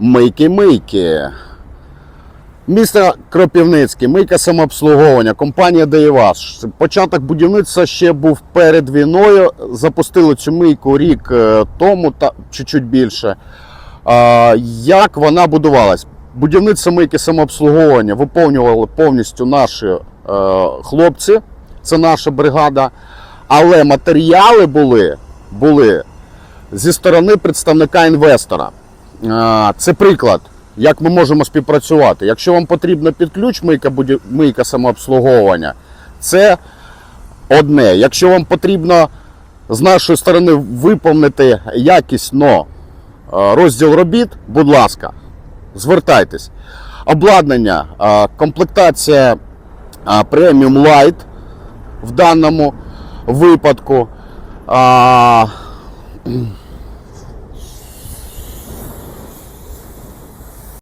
Мийки-мийки. Місто Кропівницький, мийка самообслуговування, компанія Деєваш. Початок будівництва ще був перед війною. Запустили цю мийку рік е, тому, та чуть-чуть більше. А, Як вона будувалась? Будівництво мийки самообслуговування виповнювали повністю наші е, хлопці, це наша бригада. Але матеріали були, були зі сторони представника інвестора. Це приклад, як ми можемо співпрацювати. Якщо вам потрібно під ключ мийка, мийка самообслуговування, це одне. Якщо вам потрібно з нашої сторони виповнити якісно розділ робіт, будь ласка, звертайтесь. Обладнання, комплектація Premium Light в даному випадку.